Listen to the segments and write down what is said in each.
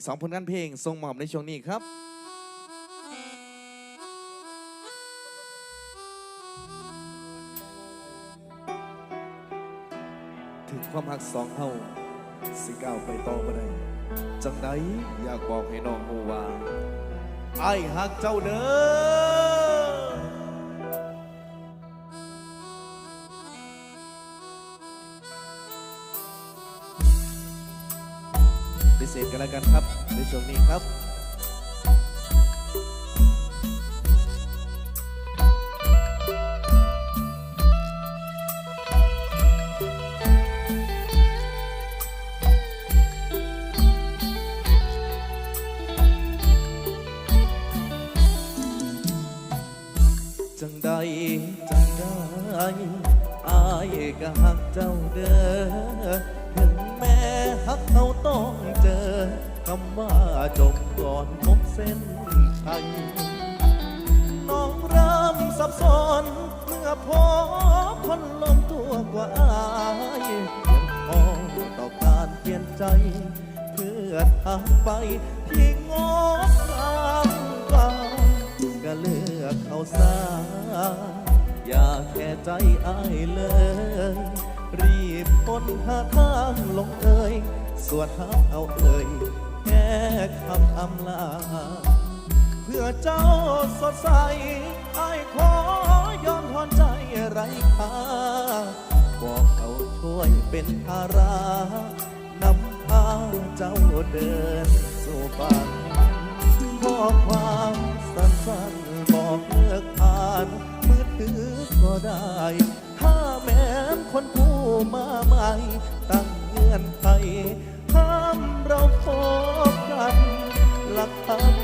อีกสองผลงานเพลงทรงหมอบในช่วงนี้ครับถึงความหักสองเฮาสิก้าวไปต่อบ่ได้จังไดอยากบอกให้น้องฮู้ว่าไอ้หักเจ้าเด้อพิเศษกันแล้วกันครับ ช่วงนี้ครับจังใดจังได้อายก็หักเจ้าเด้อถึงแม้หักเขาต้องเจอ คำว่าจบก่อนพบเส้นชัยน้องเริ่มสับสนเมื่อพบคนลงตัวกว่าอายยังมองต่อการเปลี่ยนใจ เพื่อทางไปที่งดงามกว่าก็เลือกเอาซาอย่าแค่ใจอายเลย รีบพ้นหาทางลงเอ่ยส่วนหาเอาเอ่ยแค่คำอำลา เพื่อเจ้าสดใสไอ้ายขอยอมทอนใจไร้ค่าบอกเขาช่วยเป็นภารานำพาเจ้าเดินสู่ฝัน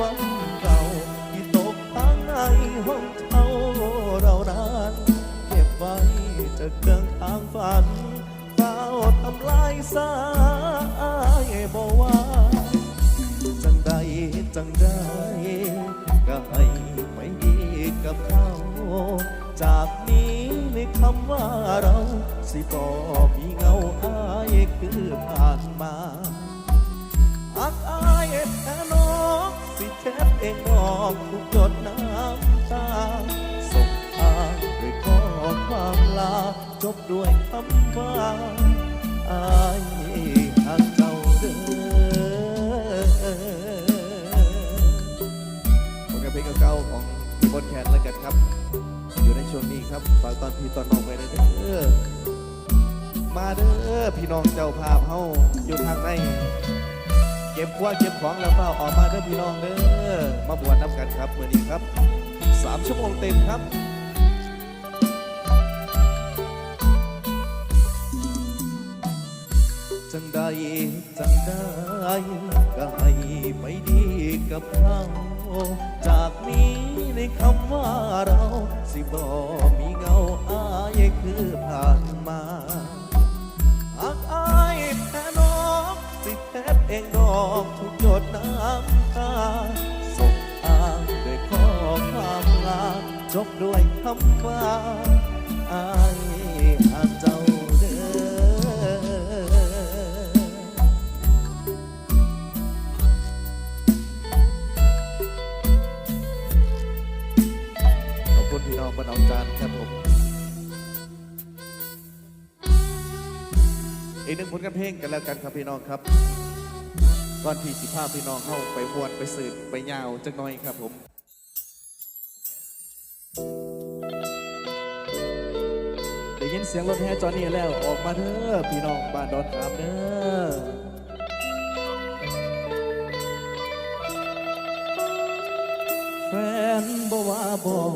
วันเก่าที่ตกทางในห้องเช่าเรานั้นเก็บไว้จะเกินทางฝันเฝ้าทำลายสายบอกว่าจังใดจังได้ก็ให้ไม่ดีกับเขาจากนี้ในคำว่าเรา สิบอกมีเงาอายคือผ่านมาอักอายแท้นอ สิเช็ดเองดอกทุกหยดน้ำตาส่งทางด้วยข้อความลา จบด้วยคำว่าอายหักเจ้าเด้อผลงานเพลงเก่าๆของพี่บนแคนแล้วกันครับ อยู่ในช่วงนี้ครับฝากตอนพี่ตอนน้องไว้เลยเด้อมาเด้อพี่น้องเจ้าภาพเฮาอยู่ทางใน เก็บคว้าเก็บของแล้วเฝ้าออกมาเด้อพี่น้องเด้อมาบวชนับกันครับเมื่อนี้ครับสามชั่วโมงเต็มครับจังใดจังได้ก็ให้ไปดีกับเขาจากนี้ในคำว่าเรา สิบอมีเงาอายคือผ่านมา เองดอกทุกหยดน้ำตาส่งอ้างด้วยข้อความลาจบด้วยคำว่าอายหากเจ้าเด้อขอบคุณพี่น้องบ้านเอาจานครับผมอีกหนึ่งผลงานเพลงกันแล้วกันครับพี่น้องครับ ก่อนที่สิภาพพี่น้องเข้าไปบวชไปสืบไปยาวจักน้อยครับผมได้ยินเสียงรถแห่จอนี่แล้วออกมาเถอะพี่น้องบ้านดอนขามเด้อแฟนบ่ว่าบอก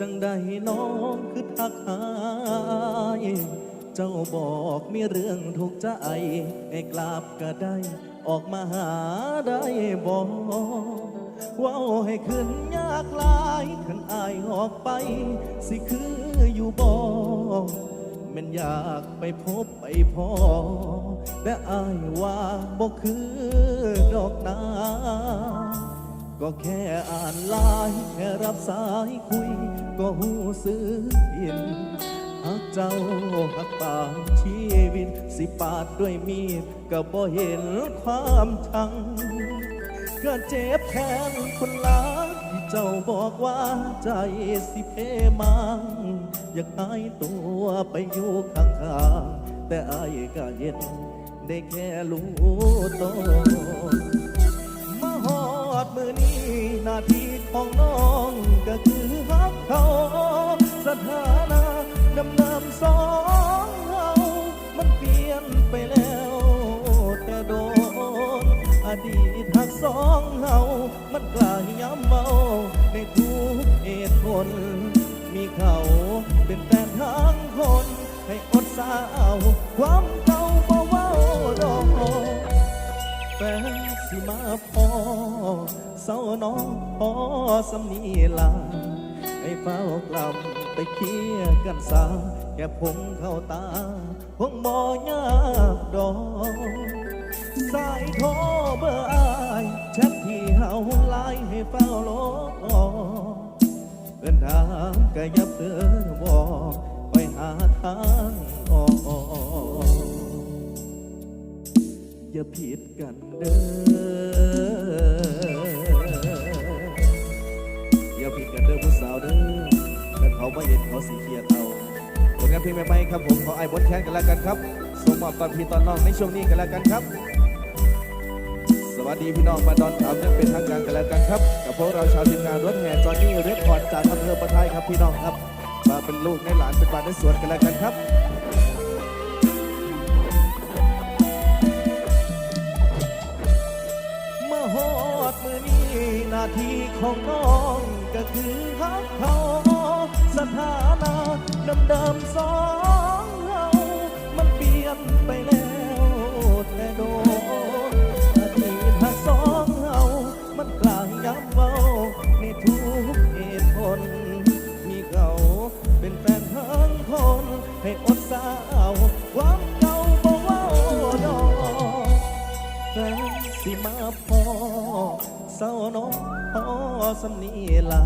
จังใดน้องคือทักหาย เจ้าบอกมีเรื่องถูกข์ใจให้กลับก็ได้ ออกมาหาได้บอกว้าให้ขึ้นยากลายขันอายออกไป สิคืออยู่บอกมันอยากไปพบไปพอแต่อายว่าบ่คือดอกนาก็แค่อ่านไลน์แค่รับสายคุย ก็หูซื้อยิน หากเจ้าหักปานชีวิตสิปาดด้วยมีดก็บ่เห็นความชังก็เจ็บแค้นคนหลายที่เจ้าบอกว่าใจสิเพมัง อยากหายตัวไปอยู่ข้างๆแต่อายก็เห็นได้แค่รู้ตัวมาหอดมือนี้หน้าที่ของน้องก็คือฮักเขาสถาน ตหักสองเฮามันกลายย้ำเมาในทุกเหตุผล มีเขาเป็นแฟนทั้งคน ให้อดสาวความเก่าบ่เว้าดอกแฟนสิมาพอเศร้าน้องพอสำนีลาให้เฝ้ากลับไปเคลียกันสาแค่พงเข้าตาคงบ่ยากดอก สายโทรเบอร์อายแชทที่เฮาไลน์ให้เฝ้าลบออกเอินถามก็อยับเตือบอกไปหาทางออกอย่าผิดกันเด้ออย่าผิดกันเด้อผู้สาวเด้อแต่เขาไม่เห็นเขาสีเครียดเอาผลงานเพลงใหม่ๆครับผมขอไอ้บทแค้นกันแล้วกันครับส่งมอบตอนพี่ตอนน้องในช่วงนี้กันแล้วกันครับ วัสดีพี่น้องมาดอนขาวยังเป็นทางการกันแล้วกันครับ กับพวกเราชาวทีมงานรถแห่จอนนี่เรคคอร์ดจากอำเภอประทายครับพี่น้องครับ มาเป็นลูกในหลานเป็นบ้านในสวนกันแล้วกันครับมาฮอดมือนี้หน้าที่ของน้องก็คือฮักเขาสถานะเดิมๆสอง ให้อดสาวความเก่าบ่เว้าดอกแฟนสิมาพอเศร้าน้องพอสำนีลา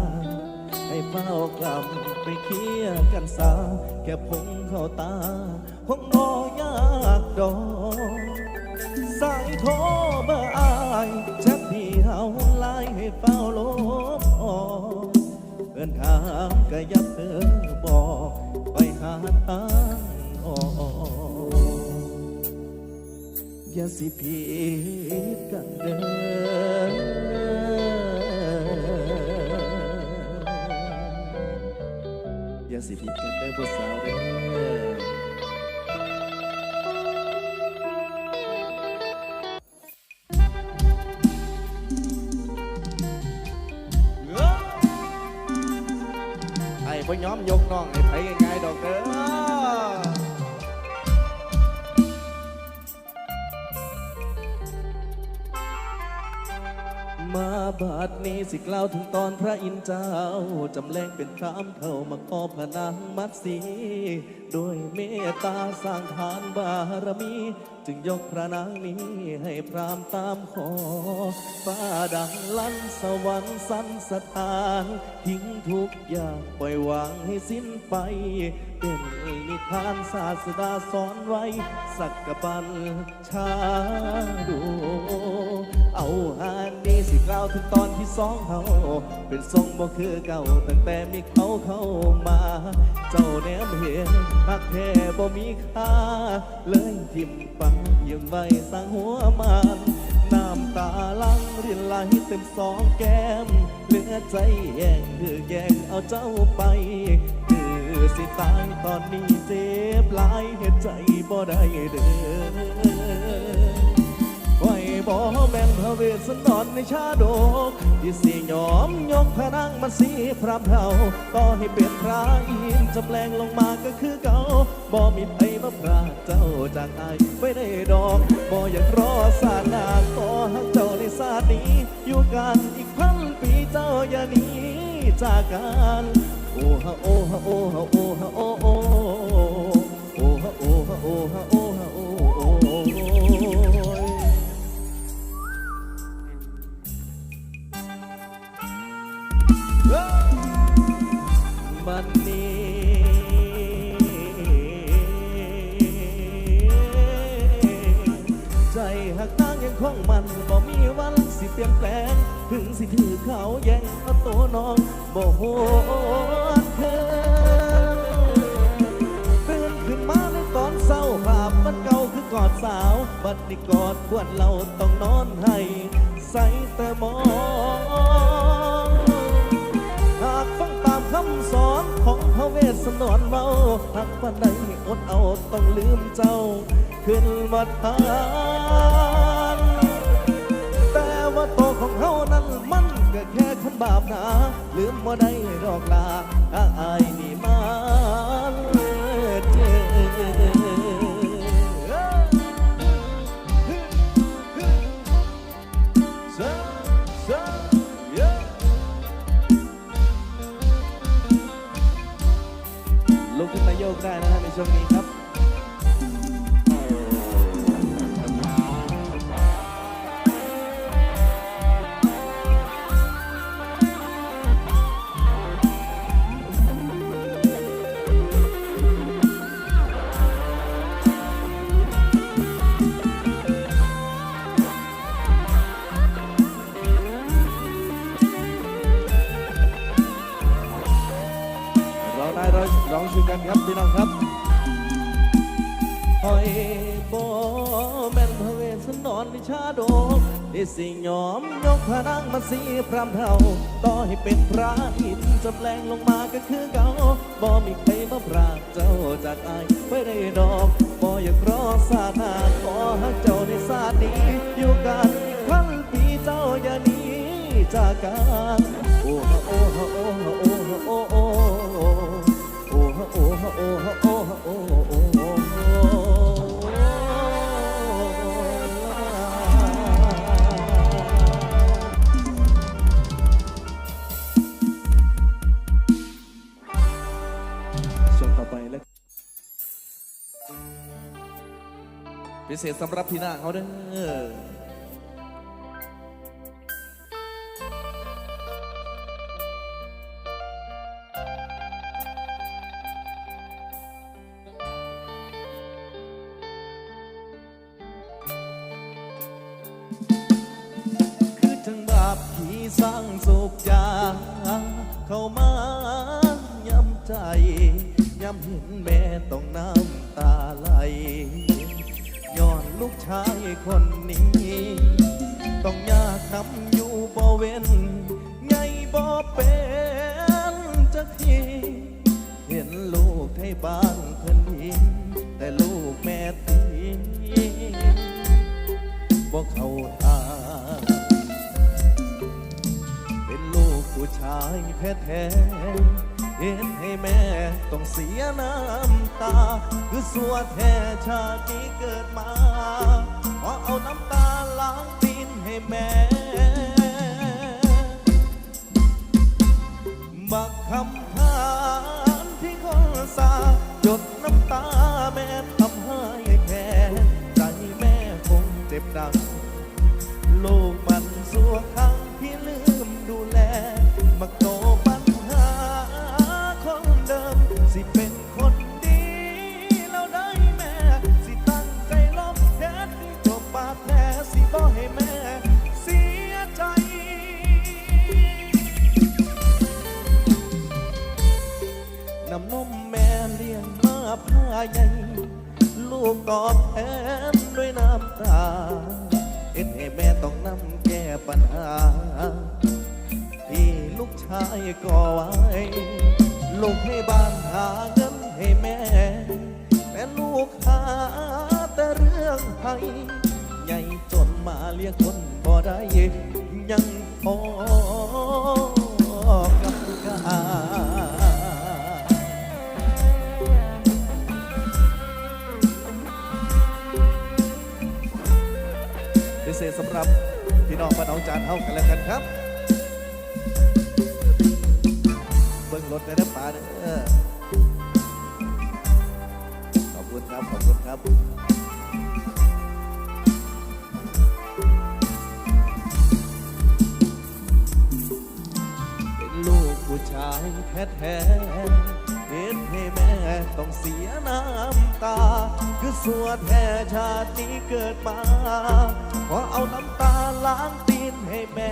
ให้เฝ้ากลับไปเคลียร์กันสาแค่พงเข้าตาคงบ่ยากดอกสายโทรเบอร์อายแชทที่เฮาไลน์ให้เฝ้าลบออกเอินถามก็ยับเธอบอก ไปหาทางออกอย่าสิผิดกันเด้ออย่าสิผิดกันเด้อผู้สาวเด้อ ไอ้พ่ย้อมยกน้ บาดนี้สิกล่าวถึงตอนพระอินเจ้า จำแรงเป็นพรามเท่ามาขอพระนางมัดสีด้วยเมตตาสร้างทานบารมี จึงยกพระนางนี้ให้พรามตามขอฟ้าดังลั่นสวรรค์สันสถาน ทิ้งทุกอย่างปล่อยวางให้สิ้นไป เป็นนิทานศาสดาสอนไว้ สักกะปันชาดู เอาหานนี้สิกล่าวถึงตอนที่สองเขาเป็นทรงบ่คือเก่าตั้งแต่มีเขาเข้ามา เจ้าแนมเห็นหักแท้บ่มีค่า เลยทิมปังยังไว้สร้างหัวมันน้ำตาลังรินไหลเต็มสองแก้มเหลือใจแย่งคือแย่งเอาเจ้าไปคือสิตายตอนนี้เจ็บหลายเหตุใจบ่ได้เด้อ ไว้บ่แม่นพระเวสสันดรในชาดกที่สิยอมยกพระนางมาสีพรำเท่าต่อให้เป็นพระอินจะแปลงลงมาก็คือเก่าบ่มีใครมาพรากเจ้าจากอายไว้ได้ดอกบ่อยากรอสานาขอหักเจ้าในชาตนี้ อยู่กันอีกพันปีเจ้าอย่าหนีจากกันโอ้ฮะโอ้ฮะโอ้ฮะโอ้ฮะโอ้โอ้โอ้ฮะโอ้ฮะโอ้ฮะโอ้ฮะโอ้ บันนี้ใจหักนางยังคงมันบ่มีวันสิเปลี่ยนแปลง ถึงสิถือเขาแย่งเอาตัวน้องบ่โหดเธอตื่นขึ้นมาในตอนเศร้าภาพมันเก่าคือกอดสาว บัดนี้กอดควรเราต้องนอนให้ ใส่แต่หมอง คำสอนของพระเวสสันดรเมาหักวันใดอดเอาต้องลืมเจ้า ขึ้นมาทานแต่ว่าตัวของเขานั้นมันก็แค่คนบาปหนาลืมว่าได้ดอกลาอ้างอายนี่ สิยอมยกพระนางมาสีพรำเท่าต่อให้เป็นพระหินจำแรงลงมาก็คือเก่าบ่มีใครมาปรากเจ้าจากอายไม่ได้ดอกบ่อยากรอสาธาขอหักเจ้าในศาสนี้ อยู่กันอีกครั้งปีเจ้าอย่าหนีจากกันโอ้ฮะโอ้ฮะโอ้ฮะโอ้ฮะโอ้โอ้โอ้ฮะโอ้ฮะโอ้ฮะโอ้ฮะโอ้โอ้ พิเศษสำหรับพี่นาเขาเด้อคือจังบาปที่สร้างสุขยาเข้ามาย้ำใจย้ำเห็นแม่ต้องน้ำตาไหล ลูกชายคนนี้ ต้องยากนำอยู่บ่เว้นไงบ่เป็นจักทีเห็นลูกให้บ้านเพิ่นดีแต่ลูกแม่ตีบ่เข้าทางเป็นลูกผู้ชายแท้แท้ๆ เห็นให้แม่ต้องเสียน้ำตา คือสัวแท้ชาติที่เกิดมา ขอเอาน้ำตาล้างตีนให้แม่บักคำพานที่คนสาหยดน้ำตาแม่ทำให้แค่ใจแม่คงเจ็บดัง โลกมันสัวครั้ง ใหญ่ลูกตอบแทนด้วยน้ำตาเอ็นให้แม่ต้องนำแก้ปัญหา ที่ลูกชายก่อไว้ ลูกให้บ้านหาเงินให้แม่ แต่ลูกหาแต่เรื่องให้ใหญ่จนมาเลี้ยงคนบ่ได้ยังพอกำกา พิเศษสำหรับพี่น้องบ้านน้องจานเท่ากันแล้วกันครับเบิ้งรถในน้ำตาเด้อขอบคุณครับขอบคุณครับเป็นลูกผู้ชายแท้ๆ ให้แม่ต้องเสียน้ำตา คือสัวแท้ชาตินี้เกิดมาขอเอาน้ำตาล้างตีนให้แม่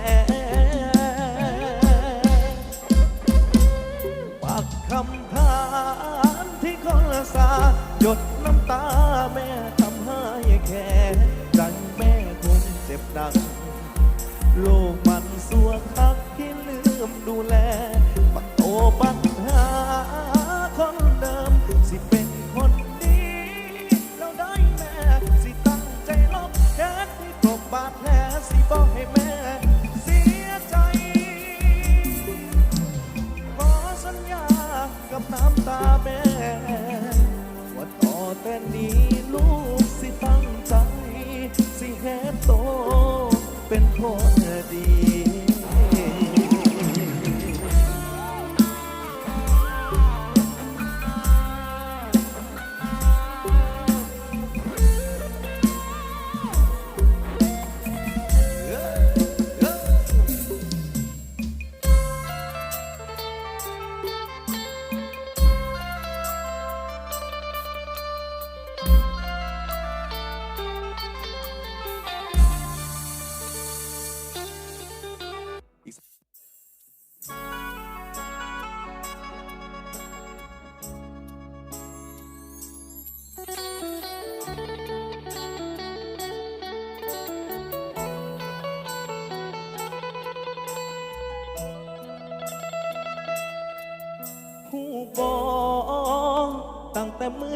ปักคำพานที่คนละสาหยดน้ำตา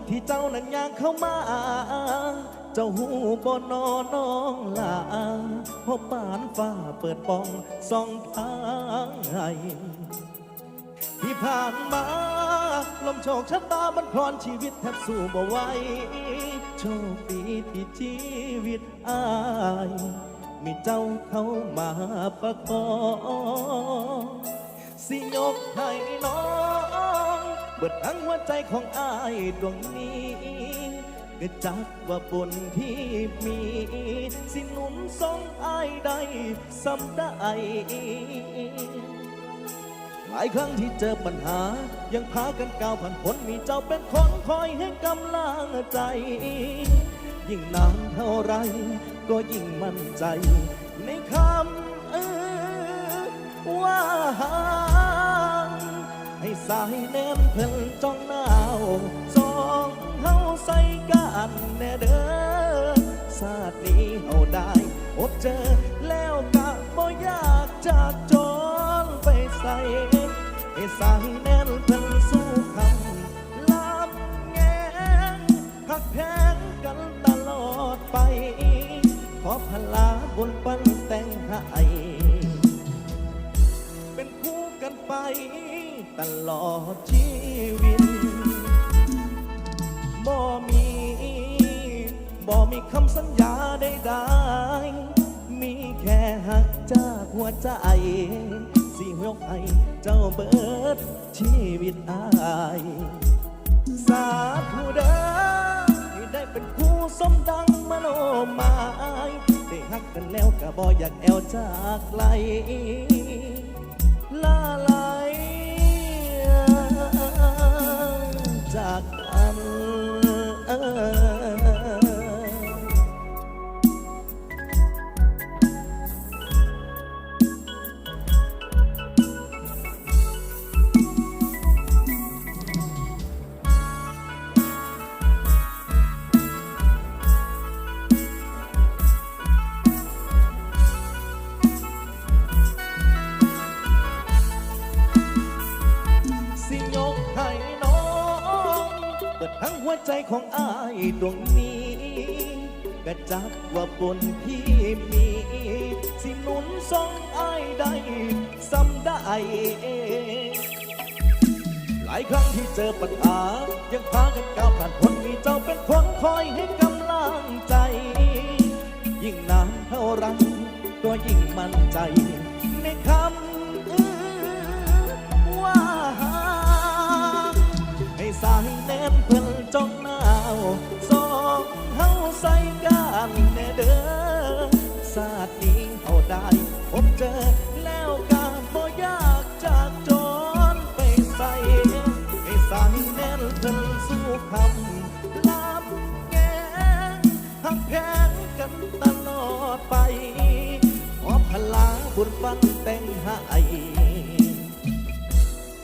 ที่เจ้านั้นย่างเข้ามา เจ้าหูบอนอน้องลาพบปานฟ้าเปิดปองส่องทางให้ที่ผ่านมา ลมโชคชะตามันพรอนชีวิตแทบสู้บ่ไหวโชคดีที่ชีวิตอายมีเจ้าเข้ามาประกอบสิยกให้น้อง บิดทั้งหัวใจของอายดวงนี้ก็จักว่าบุญที่มี สิหนุนทรงอายได้สำได้หลายครั้งที่เจอปัญหา ยังพากันก้าวผ่านพ้นมีเจ้าเป็นคนคอยให้กำลังใจ ยิ่งนานเท่าไร ก็ยิ่งมั่นใจ ในคำว่าหา ให้สายแนมเพิ่นจ้องหน้าวสองเฮาใส่กันแน่เด้อศาสตร์นี้เฮาได้อดเจอแล้วกะบ่อยากจากจนไปใส่ให้สายแน่นเพิ่นสู้คำลำแงงหักแพงกันตลอดไป ขอพลาบนปันแต่งให้เป็นคู่กันไป ตลอดชีวิตบ่มีบ่มีคำสัญญาใดๆมีแค่หักจากหัวใจ สิยกให้เจ้าเบิดชีวิตอายสาธุเด้อที่ได้เป็นคู่สมดังมโนหมายได้หักกันแล้วก็บ่อยากแอวจากไกลลาลา ก ยิ่งมั่นใจในค งหักแพงกันฟังแต่งให้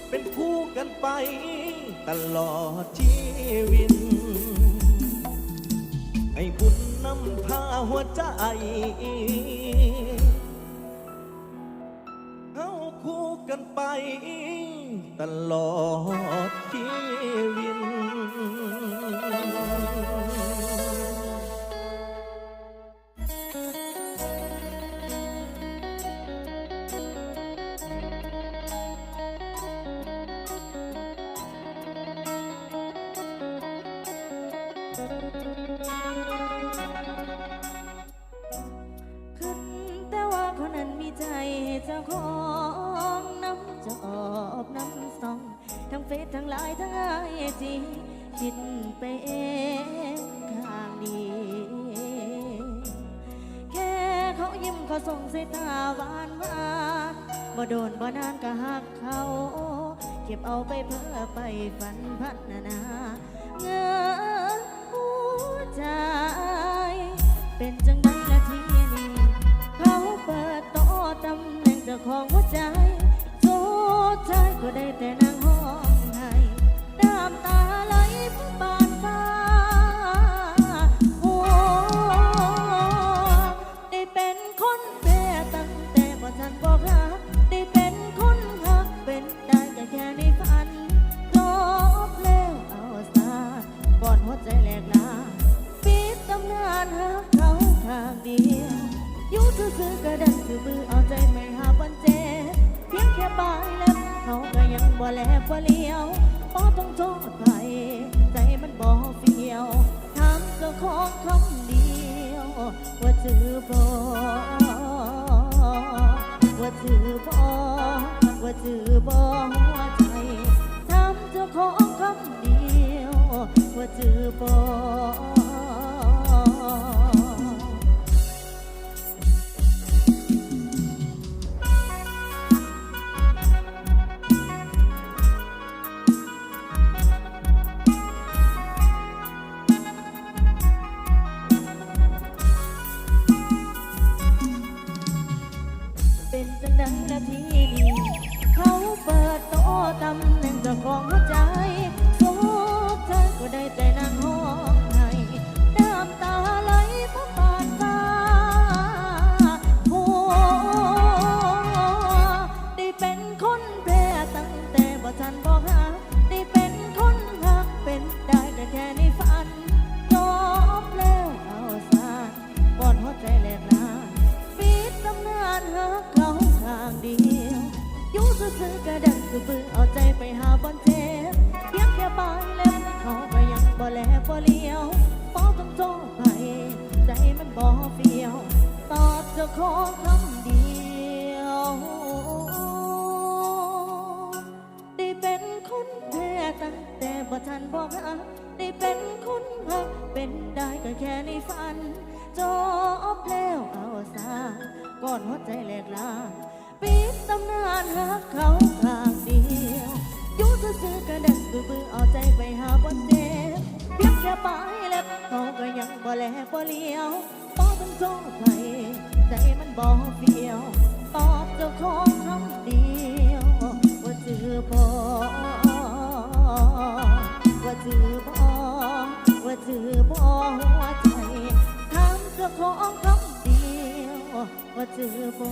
เป็นคู่กันไปตลอดชีวิตให้คุณนำพาหัวใจเอาคู่กันไปตลอดชีวิต บ่นานก็หักเขา เก็บเอาไปเพื่อไปฝันพัฒนาเงือหัวใจ เป็นจังใดละทีนี้ เขาเปิดโต๊ะตำแหน่งเจ้าของหัวใจสุดท้ายก็ได้แต่นั่งห้องไห้น้ำตาไหลบานฟ้าานหาเขาทางเดียวอยู่ซื่อๆก็ดันซื่อบือเอาใจไม่หาวันเจเพียงแค่ปลายเล็บเขาก็ยังบ่แลบ่เลี้ยวบ่ต้องโทษไปใจมันบ่เฟียวถามเจ้าของคำเดียว ว่าจือบ่ว่าจือบ่ว่าจือบ่หัวใจถามเจ้าของคำเดียว ว่าจือบ่ ซื่อๆก็ดันคือปือเอาใจไปหาบอนเจ็บเพียงแค่ปลายเล็บเขาก็ยังบ่แลบ่เลี้ยวบ่ต้องโทษไปใจมันบ่เฟียว ตอบจ้าขอคำเดียว ได้เป็นคนแพ้ตั้งแต่บ่ทันบอกหักได้เป็นคนหักเป็นได้ก็แค่ในฝันจบแล้วเอาซะก่อนหัวใจแหลกลา ปิดตำนานหักเขาทางเดียวอยู่ซื่อๆก็ดันบือๆเอาใจไปหาบนเจ็บเพียงแค่ปลายเล็บเขาก็ยังบ่แลบ่เลี้ยวบ่ต้องโทษไปใจมันบ่เฟียว ตอบเจ้าของคำเดียวว่าจือบ่ว่าจือบ่ว่าจือบ่หัวใจถามเจ้าของคำเดียวว่าจือบ่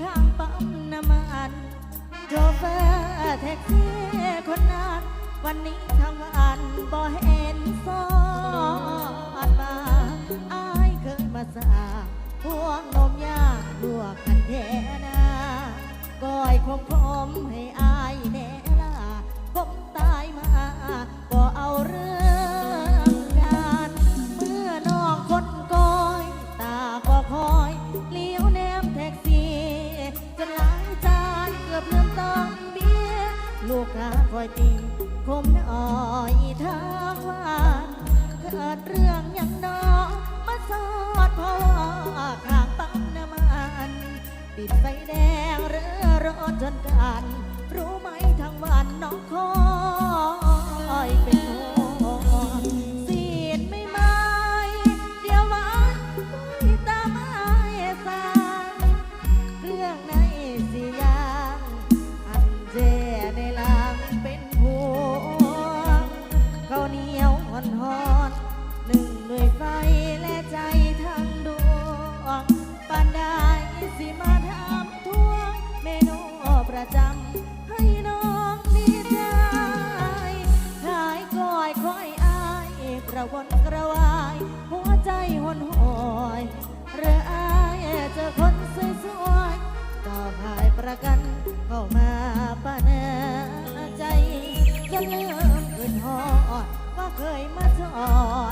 ข้างปั๊มน้ำมันโชเฟอร์แท็กซี่คนนั้น วันนี้ทั้งวันบ่เห็นสอดมาอายเคยมาสาพวงนมยาลวกกันแท่นาก้อยคมคมให้อายาคอยตีคมน้อยทางวันเกิดเรื่องยังน้อมาสอดเพราะว่าข้างปั๊มน้ำมันติดไฟแดงเรือรถจนกัน รู้ไหมทางวันน้องคอ เคยมาจอดกิน